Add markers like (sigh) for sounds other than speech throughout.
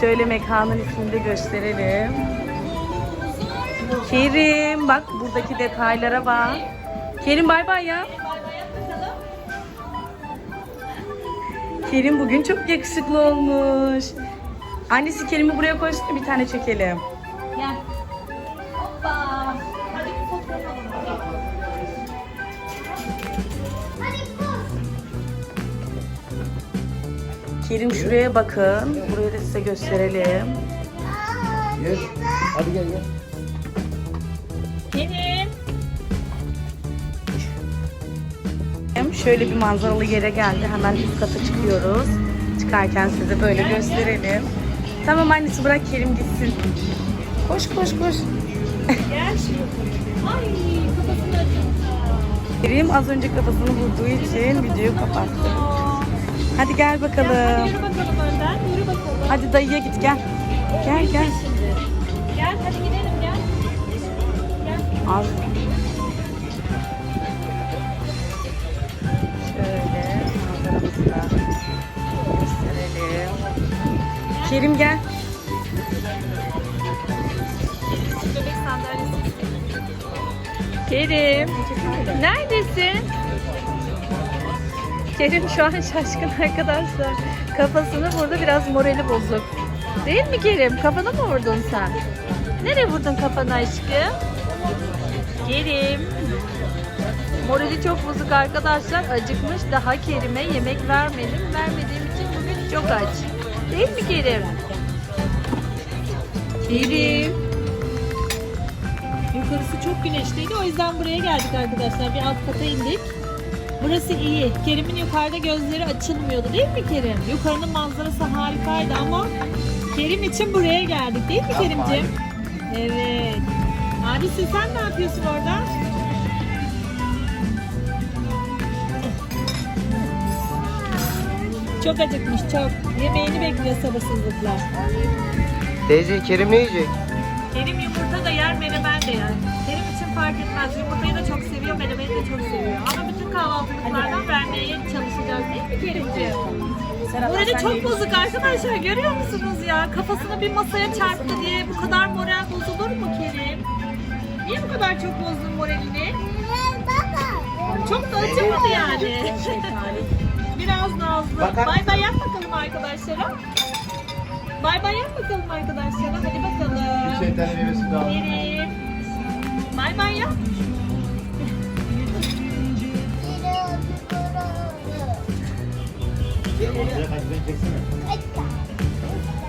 Şöyle mekanın ismini de gösterelim. Kerim bak buradaki detaylara bak. Kerim bay bay ya. Kerim bugün çok yakışıklı olmuş. Annesi Kerim'i buraya koysana bir tane çekelim. Gel. Kerim şuraya bakın. Burayı da size gösterelim. Gel. Hadi gel gel. Kerim. Şöyle bir manzaralı yere geldi. Hemen üst kata çıkıyoruz. Çıkarken size böyle gösterelim. Tamam annesi bırak Kerim gitsin. Koş koş koş. Gel. Ay kafasını. Kerim az önce kafasını vurduğu için videoyu kapattı. Hadi gel bakalım. Yürü bakalım önden. Yürü bakalım. Hadi dayıya git gel. Gel gel. Gel hadi gidelim gel. Gel. Al. Şöyle manzaramızı da gösterelim. Kerim gel. Kerim. Neredesin? Kerim şu an şaşkın arkadaşlar. Kafasını vurdu biraz morali bozuk. Değil mi Kerim? Kafana mı vurdun sen? Nereye vurdun kafanı aşkım? Kerim. Morali çok bozuk arkadaşlar. Acıkmış. Daha Kerim'e yemek vermedim. Vermediğim için bugün çok aç. Değil mi Kerim? Kerim. Yukarısı çok güneşliydi. O yüzden buraya geldik arkadaşlar. Bir alt kata indik. Burası iyi. Kerim'in yukarıda gözleri açılmıyordu değil mi Kerim? Yukarının manzarası harikaydı ama Kerim için buraya geldik değil mi Kerimciğim? Evet. Abisi sen ne yapıyorsun orada? Çok acıkmış çok. Yemeğini bekliyor sabırsızlıkla. Teyze Kerim ne yiyecek? Kerim yumurta da yer, menemen de yer. Fark etmez. Yumurtayı da çok seviyor, menemeni de çok seviyor. Ama bütün kahvaltılıklardan vermeye çalışacağız değil mi Kerimciğim? Morali çok bozuk arkadaşlar. Görüyor musunuz ya? Kafasını bir masaya çarptı diye bu kadar moral bozulur mu Kerim? Niye bu kadar çok bozdun moralini? Çok da acımadı yani. (laughs) Biraz nazlı. Bay bay yap bakalım arkadaşlara. Bay bay yap bakalım arkadaşlara. Hadi bakalım. tane meyvesi daha. Yap.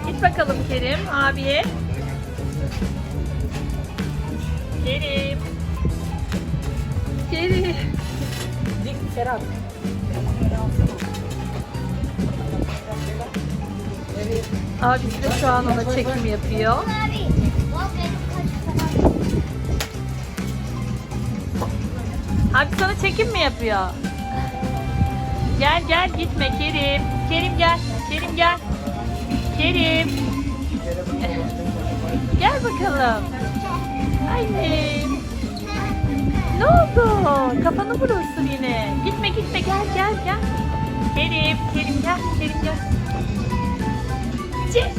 Git bakalım Kerim abiye. Kerim. Kerim. Serhat. Abisi de şu an ona çekim yapıyor. Sana çekim mi yapıyor? Gel gel gitme Kerim. Kerim gel. Kerim gel. Kerim. Gel bakalım. Annem. Ne oldu? Kafanı vurursun yine. Gitme gitme gel gel gel. Kerim, Kerim gel, Kerim gel. Ce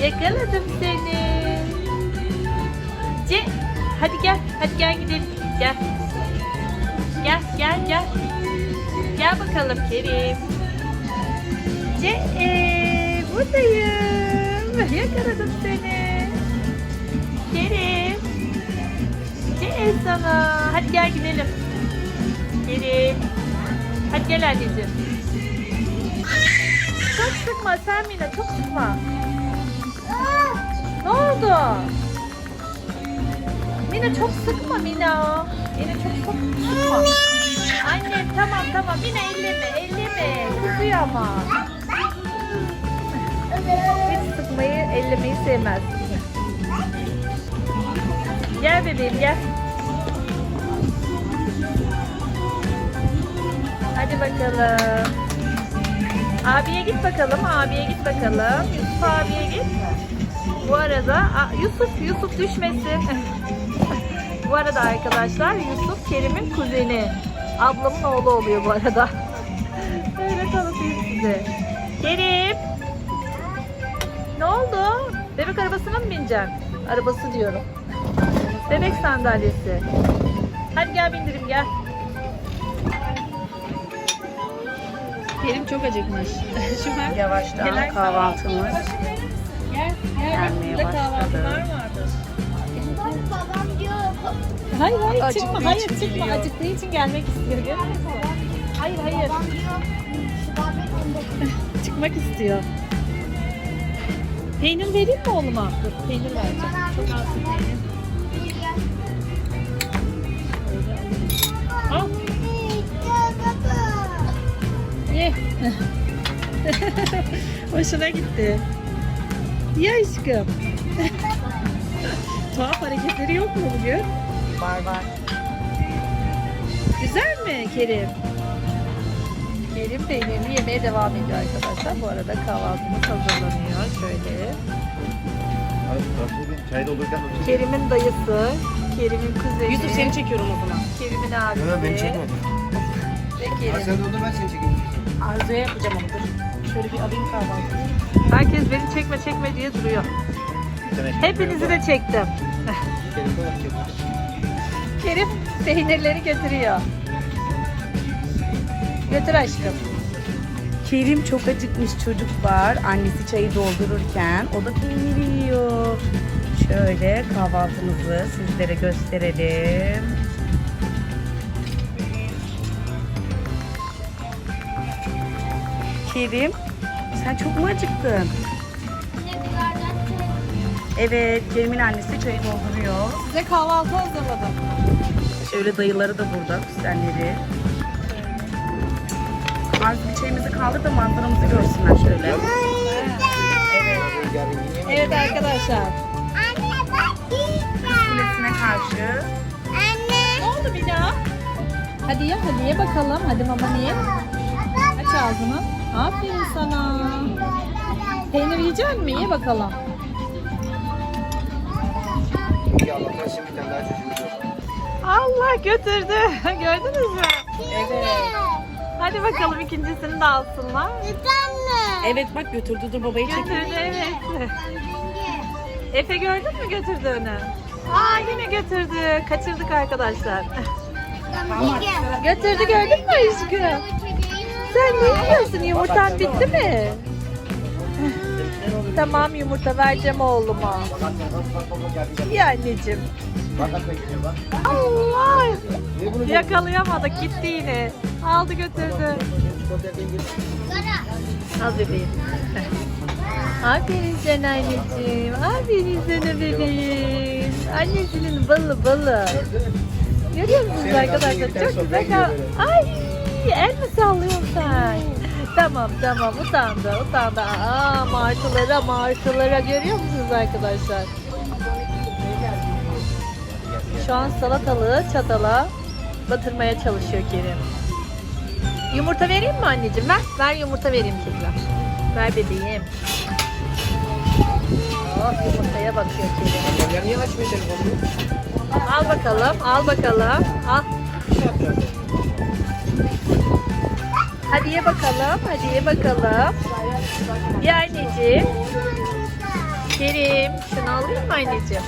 Yakaladım seni. Ce Hadi gel, hadi gel gidelim. Gel. Gel, gel, gel. Gel bakalım Kerim. Ce buradayım. Yakaladım seni. Kerim. Ce sana. Hadi gel gidelim. Kerim. Hadi gel anneciğim. Çok sıkma sen Mina çok sıkma. Ne oldu? Mina çok sıkma Mina. Mina çok sık- sıkma. Anne tamam tamam Mina elleme elleme. Kızıyor ama. Hiç sıkmayı ellemeyi sevmez. Gel bebeğim gel. Hadi bakalım. Abiye git bakalım. Abiye git bakalım. Yusuf abiye git. Bu arada Yusuf Yusuf düşmesin. (laughs) bu arada arkadaşlar Yusuf Kerim'in kuzeni. Ablamın oğlu oluyor bu arada. (laughs) Öyle tanıtayım size. Kerim. Ne oldu? Bebek arabasına mı bineceksin? Arabası diyorum. Bebek sandalyesi. Hadi gel bindirim gel. Kerim çok acıkmış. (laughs) Şu an Yavaştan kahvaltımız. Gel, gel. Gelmeye başladı. kahvaltılar vardı. Hayır hayır Acıktığı çıkma. Hayır için çıkma. geliyor. Acıktığı için gelmek istiyor. Görüyor musun? Hayır hayır. Babam onda. (laughs) Çıkmak istiyor. Peynir vereyim mi oğluma? Dur peynir vereceğim. Çok az bir peynir. Al ye. (laughs) Hoşuna gitti. Ye aşkım. (laughs) Tuhaf hareketleri yok mu bugün? Var var. Güzel mi Kerim? Kerim peynirini yemeye devam ediyor arkadaşlar. Bu arada kahvaltımız hazırlanıyor. Şöyle. Çay doldururken. Kerim'in dayısı, Kerim'in kuzeni, Yusuf seni çekiyorum o zaman. Kerim'in abisi yok beni çekme. ve Kerim. sen doldur ben seni çekeyim. Arzu'ya yapacağım onu dur. Şöyle bir alayım kahvaltıyı. Herkes beni çekme çekme diye duruyor. Hepinizi de çektim. Kerim peynirleri götürüyor. Götür aşkım. Kerim çok acıkmış çocuk var. Annesi çayı doldururken o da peynir yiyor. Şöyle kahvaltımızı sizlere gösterelim. Kerim, sen çok mu acıktın? Evet, Kerim'in annesi çayı dolduruyor. Size kahvaltı hazırladım. Şöyle dayıları da burada, kuzenleri. Az bir çayımızı kaldır da manzaramızı görsünler şöyle. Evet. Evet arkadaşlar. Anne bak. Kulesine karşı Anne. Ne oldu Mina? Hadi ye, hadi ye bakalım. Hadi mama ye. Aç ağzını. Aferin sana. Peynir yiyecek misin? Ye bakalım. İyi Allah'tan şimdi bir tane daha. Allah götürdü. (laughs) Gördünüz mü? Evet. Hadi bakalım ikincisini de alsınlar. Anne. Evet bak götürdü dur babayı çek. Götürdü evet. Efe gördün mü götürdüğünü? Aa yine götürdü. Kaçırdık arkadaşlar. Götürdü gördün mü aşkım? Sen ne yiyorsun? Yumurtan bitti mi? tamam yumurta vereceğim oğluma. İyi anneciğim. Bak. Allah! Niye Yakalayamadık gitti yine. Aldı götürdü. Al bebeğim. Aferin sen anneciğim. Aferin sana bebeğim. Annesinin balı balı. Görüyor musunuz arkadaşlar? Çok güzel. kal- Ay el mi sallıyorsun sen? Tamam tamam utandı utandı. Aa martılara martılara görüyor musunuz arkadaşlar? Şu an salatalığı çatala batırmaya çalışıyor Kerim. Yumurta vereyim mi anneciğim? Ver, ver yumurta vereyim tekrar. Ver bebeğim. Oh yumurtaya bakıyor Kerim. Ya niye açmıyor telefonunu? Al bakalım, al bakalım. Al. Hadi ye bakalım, hadi ye bakalım. Ye anneciğim. Kerim, şunu alayım mı anneciğim?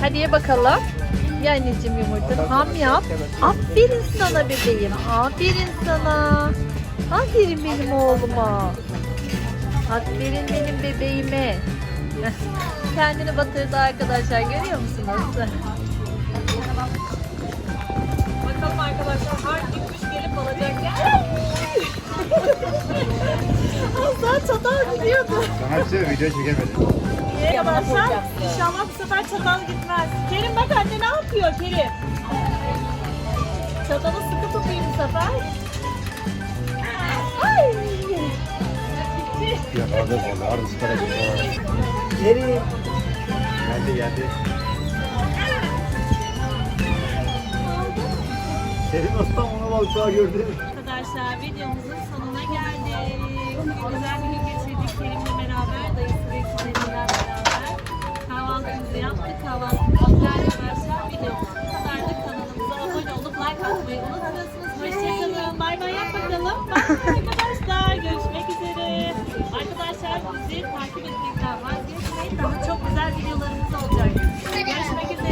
Hadi ye bakalım. Ye anneciğim yumurtanı. Ham yap. Aferin sana bebeğim. Aferin sana. Aferin benim oğluma. Aferin benim bebeğime. (laughs) Kendini batırdı arkadaşlar görüyor musunuz? (laughs) Bakalım arkadaşlar hangi kuş gelip alacak Az daha (laughs) çatal gidiyordu. Sana bir şey video çekemedim. Arkadaşlar inşallah bu sefer çatal gitmez. Kerim bak anne ne yapıyor Kerim? Çatalı sıkı tutayım bu sefer. Ay. Gitti. Yakaladım valla. Ardı süper acıktı. Gelin. Geldi geldi. Senin ustam ona balıkçığa gördü. Arkadaşlar videomuzun sonuna geldik. Güzel bir gün geçirdik Kerim'le beraber, dayısı ve beraber kahvaltımızı yaptık. Kahvaltımızı vermişler video. Bu kadar da kanalımıza abone olup like atmayı unutmuyorsunuz. Hoşçakalın. Bay bay yap bakalım. Bay bay arkadaşlar. Görüşmek üzere. Arkadaşlar bizi takip etmekten vazgeçmeyin. Daha çok güzel videolarımız olacak. Görüşmek üzere.